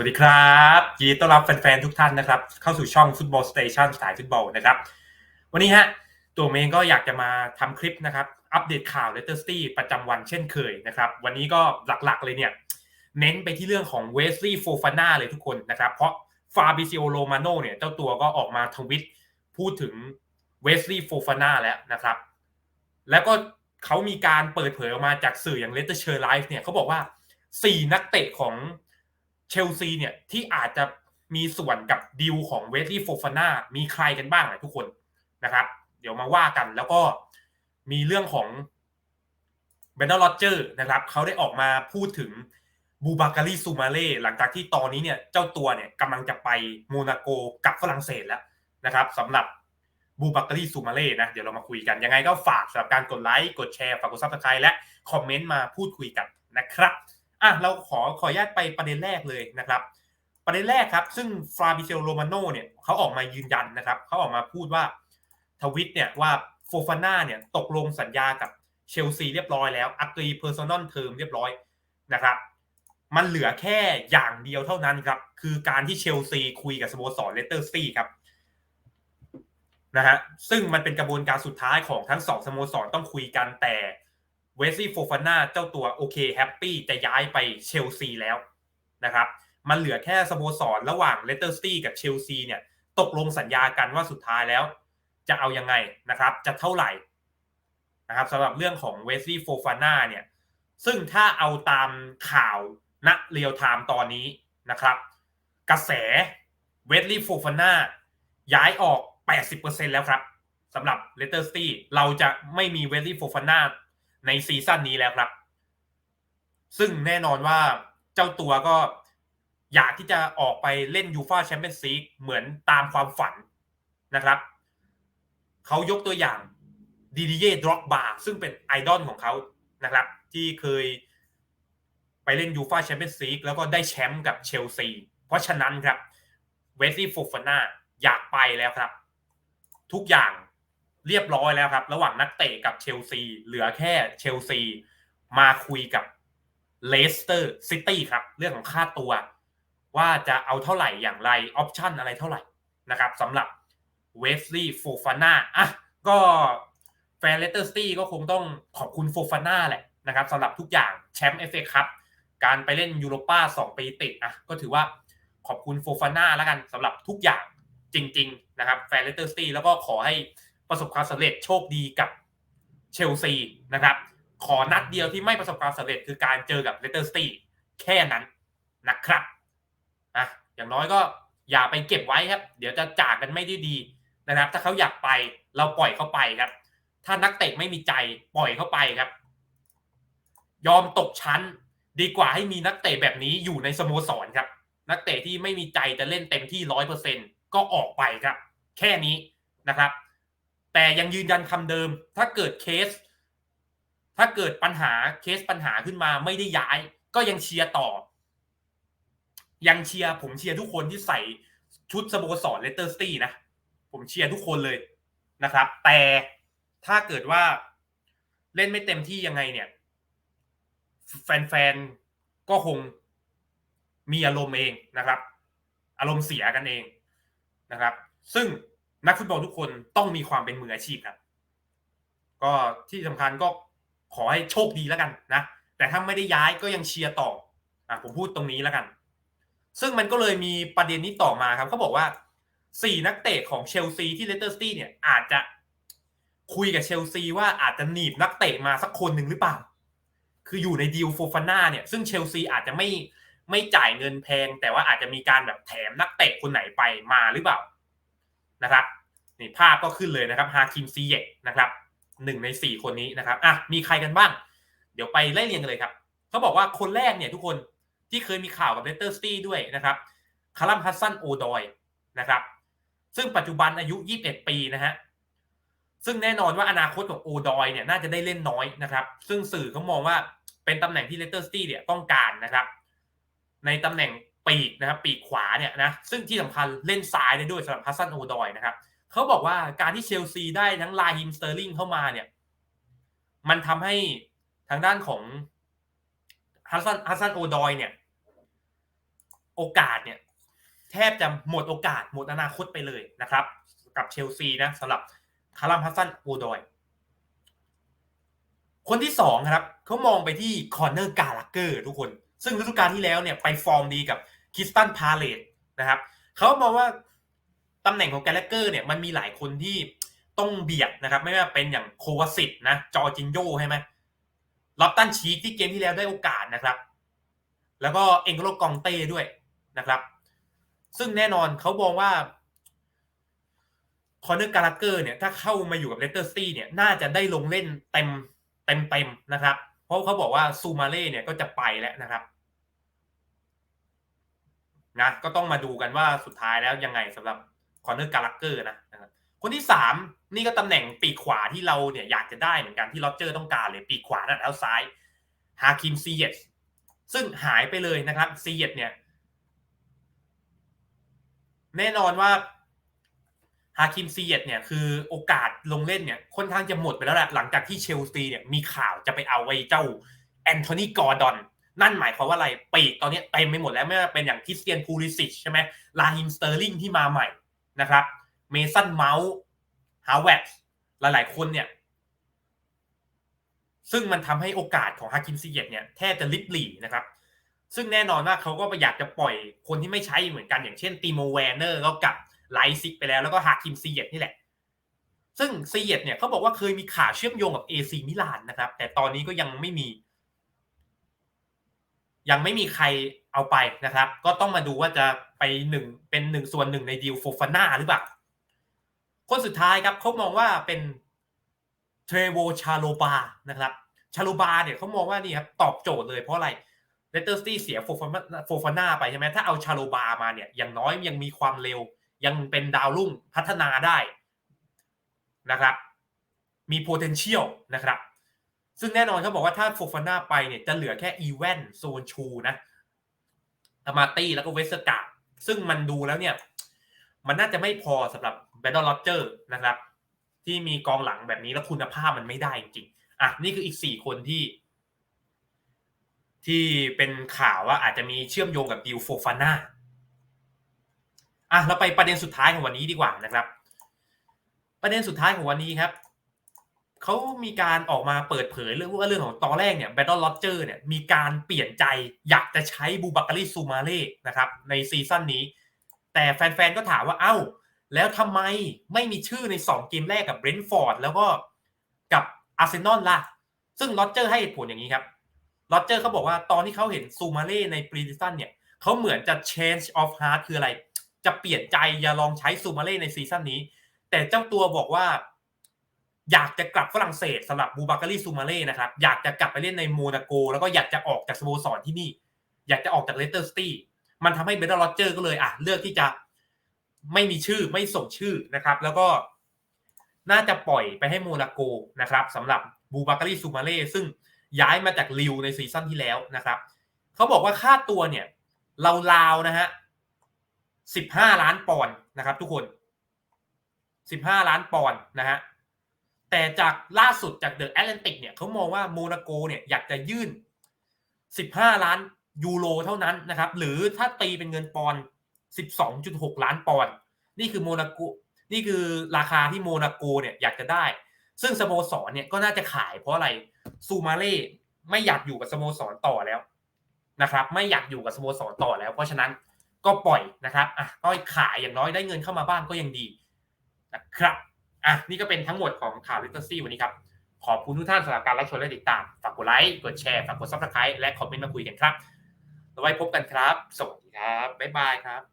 วัสดีครับยินดีต้อนรับแฟนๆ ทุกท่านนะครับ เข้าสู่ช่องฟุตบอลสเตชันสายฟุตบอลนะครับ วันนี้ฮะตัวเมงก็อยากจะมาทำคลิปนะครับ อัปเดตข่าวเลสเตอร์สตี้ประจำวันเช่นเคยนะครับ วันนี้ก็หลักๆเลยเนี่ย เน้นไปที่เรื่องของเวสลีย์โฟฟาน่าเลยทุกคนนะครับ เพราะฟาบิซิโอโรมาโนเนี่ย เจ้าตัวก็ออกมาทวิตพูดถึงเวสลีย์โฟฟาน่าแล้วนะครับ แล้วก็เขามีการเปิดเผยออกมาจากสื่ออย่างเลสเตอร์เชอร์ไลฟ์เนี่ยเขาบอกว่า 4 นักเตะของ เชลซีเนี่ยที่อาจจะมีส่วนกับดีลของเวสลีย์โฟฟาน่ามีใครกันบ้างนะทุกคนนะครับ เดี๋ยวมาว่ากันแล้วก็มีเรื่องของเบนเดอร์โรเจอร์นะครับเขาได้ออกมาพูดถึงบูบาการีซูมาเล่หลังจากที่ตอนนี้เนี่ยเจ้าตัวเนี่ยกำลังจะไปโมนาโกกับฝรั่งเศสแล้วนะครับสำหรับบูบาการีซูมาเล่นะเดี๋ยวเรามาคุยกัน ยังไงก็ฝากสำหรับการกดไลค์ กดแชร์ ฝากกดซับสไครต์และคอมเมนต์มาพูดคุยกันนะครับ อะเราขอขออนุญาตไปประเด็นแรกเลยนะครับ ประเด็นแรกครับ ซึ่งฟราบิเซลโรมาโนเนี่ยเขาออกมายืนยันนะครับเขาออกมาพูดว่าทวิตเนี่ยว่าโฟฟาน่าเนี่ยตกลงสัญญากับเชลซีเรียบร้อยแล้วอักรีเพอร์ซันอลเทอมเรียบร้อยนะครับ มันเหลือแค่อย่างเดียวเท่านั้นครับ คือการที่เชลซีคุยกับสโมสรเลสเตอร์ซีครับนะฮะซึ่งมันเป็นกระบวนการสุดท้ายของทั้งสองสโมสรต้องคุยกันแต่ เวสซี่โฟฟาน่าเจ้าตัวโอเคแฮปปี้จะย้ายไปเชลซีแล้วนะครับ มันเหลือแค่สโมสรระหว่างเลสเตอร์ซีกับเชลซีเนี่ยตกลงสัญญากันว่าสุดท้ายแล้ว จะเอายังไงนะครับ จะเท่าไหร่นะครับสำหรับเรื่องของเวสซี่โฟฟาน่าเนี่ยซึ่งถ้าเอาตามข่าวณเรียลไทม์ตอนนี้นะครับ กระแสเวสลี่โฟฟาน่าย้ายออก 80%แล้วครับสำหรับเลสเตอร์ซีเราจะไม่มีเวสลี่โฟฟาน่า ในซีซั่นนี้แล้วครับ ซึ่งแน่นอนว่าเจ้าตัวก็อยากที่จะออกไปเล่นยูฟาแชมเปี้ยนส์ลีกเหมือนตามความฝันนะครับ เขายกตัวอย่างดีดีเย่ดร็อกบาซึ่งเป็นไอดอลของเขานะครับ ที่เคยไปเล่นยูฟาแชมเปี้ยนส์ลีกแล้วก็ได้แชมป์กับเชลซี เพราะฉะนั้นครับเวสลี่โฟฟาน่าอยากไปแล้วครับ ทุกอย่าง เรียบร้อยแล้วครับ ระหว่างนักเตะกับเชลซี เหลือแค่เชลซี มาคุยกับเลสเตอร์ซิตี้ครับ เรื่องของค่าตัว ว่าจะเอาเท่าไหร่อย่างไรออปชั่นอะไรเท่าไหร่นะครับสำหรับเวสลีย์โฟฟาน่าอะก็แฟนเลสเตอร์ซิตี้ก็คงต้องขอบคุณโฟฟาน่าแหละนะครับสำหรับทุกอย่างแชมป์เอฟเอครับการไปเล่นยูโรป้าสองปีติดอะก็ถือว่าขอบคุณโฟฟาน่าแล้วกันสำหรับทุกอย่างจริง ๆ นะครับแฟนเลสเตอร์ซิตี้แล้วก็ขอให้ ประสบความสำเร็จโชคดีกับเชลซีนะครับ ขอนัดเดียวที่ไม่ประสบความสำเร็จคือการเจอกับเลสเตอร์ซิตี้แค่นั้นนะครับอะอย่างน้อยก็อย่าไปเก็บไว้ครับ เดี๋ยวจะจากกันไม่ได้ดีนะครับ ถ้าเขาอยากไปเราปล่อยเขาไปครับ ถ้านักเตะไม่มีใจปล่อยเขาไปครับ ยอมตกชั้นดีกว่าให้มีนักเตะแบบนี้อยู่ในสโมสรครับ นักเตะที่ไม่มีใจจะเล่นเต็มที่ร้อยเปอร์เซ็นก็ออกไปครับ แค่นี้นะครับ แต่ยังยืนยันคำเดิม ถ้าเกิดเคส ถ้าเกิดปัญหาเคสปัญหาขึ้นมาไม่ได้ย้าย ก็ยังเชียร์ต่อ ยังเชียร์ผมเชียร์ทุกคนที่ใส่ชุดสโมสรเลสเตอร์สตี้นะ ผมเชียร์ทุกคนเลยนะครับ แต่ถ้าเกิดว่าเล่นไม่เต็มที่ยังไงเนี่ย แฟนๆ ก็คงมีอารมณ์เองนะครับ อารมณ์เสียกันเองนะครับ ซึ่ง นักฟุตบอลทุกคนต้องมีความเป็นมืออาชีพครับ ก็ที่สำคัญก็ขอให้โชคดีแล้วกันนะ แต่ถ้าไม่ได้ย้ายก็ยังเชียร์ต่ออะผมพูดตรงนี้แล้วกัน ซึ่งมันก็เลยมีประเด็นนี้ต่อมาครับเขาบอกว่าสี่นักเตะของเชลซีที่เลสเตอร์ซิตี้เนี่ยอาจจะคุยกับเชลซีว่าอาจจะหนีบนักเตะมาสักคนหนึ่งหรือเปล่า คืออยู่ในดีลโฟฟาน่าเนี่ย ซึ่งเชลซีอาจจะไม่ไม่จ่ายเงินแพง แต่ว่าอาจจะมีการแบบแถมนักเตะคนไหนไปมาหรือเปล่า นะครับนี่ภาพก็ขึ้นเลยนะครับฮาคิมซีเยกนะครับหนึ่งในสี่คนนี้นะครับอะมีใครกันบ้าง เดี๋ยวไปไล่เรียงกันเลยครับเขาบอกว่าคนแรกเนี่ยทุกคนที่เคยมีข่าวกับเลสเตอร์ซิตี้ด้วยนะครับคารัมฮัสซันโอดอยนะครับซึ่งปัจจุบันอายุ 21 ปีนะฮะซึ่งแน่นอนว่าอนาคตของโอดอยเนี่ยน่าจะได้เล่นน้อยนะครับ ซึ่งสื่อเขามองว่าเป็นตำแหน่งที่เลสเตอร์ซิตี้เนี่ยต้องการนะครับ ในตำแหน่ง ปีกนะครับปีกขวาเนี่ยนะซึ่งที่สำคัญเล่นซ้ายได้ด้วยสำหรับฮัสซันโอดอยนะครับเขาบอกว่าการที่เชลซีได้ทั้งลาฮิมสเตอร์ลิงเข้ามาเนี่ย มันทำให้ทางด้านของฮัสซันฮัสซันโอดอยเนี่ย โอกาสเนี่ย แทบจะหมดโอกาสหมดอนาคตไปเลยนะครับ กับเชลซีนะสำหรับคารัมฮัสซันโอดอย คนที่สองครับเขามองไปที่คอนเนอร์กาลักเกอร์ทุกคน ซึ่งฤดูกาลที่แล้วเนี่ยไปฟอร์มดีกับคิสตันพาเลตนะครับเขามองว่าตำแหน่งของกาลักเกอร์เนี่ยมันมีหลายคนที่ต้องเบียดนะครับ ไม่ว่าเป็นอย่างโควาสิตนะจอจินโยใช่ไหมลอตตันชีกที่เกมที่แล้วได้โอกาสนะครับ แล้วก็เอ็งโกโลกองเต้ด้วยนะครับ ซึ่งแน่นอนเขามองว่าคอนเนอร์กาลาเกอร์เนี่ยถ้าเข้ามาอยู่กับเลสเตอร์ซีเนี่ยน่าจะได้ลงเล่นเต็มเต็มเต็มนะครับ เพราะเขาบอกว่าซูมาเล่เนี่ยก็จะไปแล้วนะครับนะก็ต้องมาดูกันว่าสุดท้ายแล้วยังไงสำหรับคอนเนอร์กาลาเกอร์นะนะครับคนที่สามนี่ก็ตำแหน่งปีกขวาที่เราเนี่ยอยากจะได้เหมือนกันที่ลอเจอร์ต้องการเลยปีกขวาด้านเท้าซ้ายฮาคิมซีเยสซึ่งหายไปเลยนะครับซีเยสเนี่ย แน่นอนว่า ฮาคิมซีเยตเนี่ยคือโอกาสลงเล่นเนี่ยค่อนข้างจะหมดไปแล้วแหละหลังจากที่เชลซีเนี่ยมีข่าวจะไปเอาไว้เจ้าแอนโทนีกอร์ดอนนั่นหมายความว่าอะไรปีกตอนนี้เต็มไปหมดแล้วไม่ว่าเป็นอย่างคริสเตียนพูลิสิชใช่ไหมลาฮิมสเตอร์ลิงที่มาใหม่นะครับเมสันเมาส์ฮาวเวตหลายๆคนเนี่ย ซึ่งมันทำให้โอกาสของฮาคิมซีเยตเนี่ยแทบจะลิบหลีนะครับ ซึ่งแน่นอนว่าเขาก็อยากจะปล่อยคนที่ไม่ใช้เหมือนกันอย่างเช่นตีโมแวนเนอร์ก็กลับ ไลซิกไปแล้วแล้วก็ฮาคิมซีเยตนี่แหละ ซึ่งซีเยตเนี่ยเขาบอกว่าเคยมีข่าวเชื่อมโยงกับเอซีมิลานนะครับ แต่ตอนนี้ก็ยังไม่มี ยังไม่มีใครเอาไปนะครับ ก็ต้องมาดูว่าจะไปหนึ่งเป็นหนึ่งส่วนหนึ่งในดีลโฟฟาน่าหรือเปล่าคนสุดท้ายครับเขามองว่าเป็นเทรโวชาโลบานะครับชาโลบาเนี่ยเขามองว่านี่ครับตอบโจทย์เลยเพราะอะไรเลสเตอร์สตี้เสียโฟฟาโฟฟาน่าไปใช่ไหมถ้าเอาชาโลบามาเนี่ยอย่างน้อยยังมีความเร็ว ยังเป็นดาวรุ่งพัฒนาได้นะครับ มี potential นะครับ ซึ่งแน่นอนเขาบอกว่าถ้าโฟฟาน่าไปเนี่ยจะเหลือแค่อีเวนโซนชูนะอามาตี้แล้วก็เวสกาซึ่งมันดูแล้วเนี่ย มันน่าจะไม่พอสำหรับแบดดอลลอเจอร์นะครับ ที่มีกองหลังแบบนี้แล้วคุณภาพมันไม่ได้จริงๆอะนี่คืออีกสี่คนที่ที่เป็นข่าวว่าอาจจะมีเชื่อมโยงกับดิวโฟฟาน่า อะเราไปประเด็นสุดท้ายของวันนี้ดีกว่านะครับ ประเด็นสุดท้ายของวันนี้ครับเขามีการออกมาเปิดเผยเรื่องว่าเรื่องของตอนแรกเนี่ยแบดดอลลอเจอร์เนี่ยมีการเปลี่ยนใจอยากจะใช้บูบักการีซูมาเล่นะครับในซีซั่นนี้ แต่แฟนๆก็ถามว่าเอ้า แล้วทำไมไม่มีชื่อใน 2 เกมแรกกับเบรนท์ฟอร์ดแล้วก็กับอาร์เซนอลล่ะ ซึ่งลอเจอร์ให้ผลอย่างนี้ครับลอเจอร์เขาบอกว่าตอนที่เขาเห็นซูมาเล่ในปรีซิซันเนี่ยเขาเหมือนจะ change of heart คืออะไร จะเปลี่ยนใจอย่าลองใช้ซูมาเล่ในซีซั่นนี้ แต่เจ้าตัวบอกว่า อยากจะกลับฝรั่งเศสสำหรับบูบาการีซูมาเล่นะครับ อยากจะกลับไปเล่นในโมนาโก แล้วก็อยากจะออกจากสโมสรที่นี่ อยากจะออกจากเลสเตอร์สตี้มันทำให้เบรนด์ลอเจอร์ก็เลยอะเลือกที่จะไม่มีชื่อไม่ส่งชื่อนะครับ แล้วก็น่าจะปล่อยไปให้โมนาโกนะครับสำหรับบูบาการีซูมาเล่ซึ่งย้ายมาจากลิวในซีซั่นที่แล้วนะครับเขาบอกว่าค่าตัวเนี่ยราวๆนะฮะ สิบห้าล้านปอนด์นะครับ ทุกคนสิบห้าล้านปอนด์นะฮะแต่จากล่าสุดจากเดอะแอตแลนติกเนี่ยเขามองว่าโมนาโกเนี่ยอยากจะยื่นสิบห้าล้านยูโรเท่านั้นนะครับ หรือถ้าตีเป็นเงินปอนด์12.6 ล้านปอนด์นี่คือโมนาโกนี่คือราคาที่โมนาโกเนี่ยอยากจะได้ ซึ่งสโมสรเนี่ยก็น่าจะขายเพราะอะไรซูมาเล่ไม่อยากอยู่กับสโมสรต่อแล้วนะครับ ไม่อยากอยู่กับสโมสรต่อแล้ว เพราะฉะนั้น ก็ปล่อยนะครับอะก็ขายอย่างน้อยได้เงินเข้ามาบ้างก็ยังดีนะครับอะนี่ก็เป็นทั้งหมดของข่าวลิตเติ้ลซี่วันนี้ครับ ขอบคุณทุกท่านสำหรับการรับชมและติดตาม ฝากกดไลค์กดแชร์ฝากกดซับสไครต์และคอมเมนต์มาคุยกันครับแล้วไว้พบกันครับ สวัสดีครับ บ๊ายบายครับ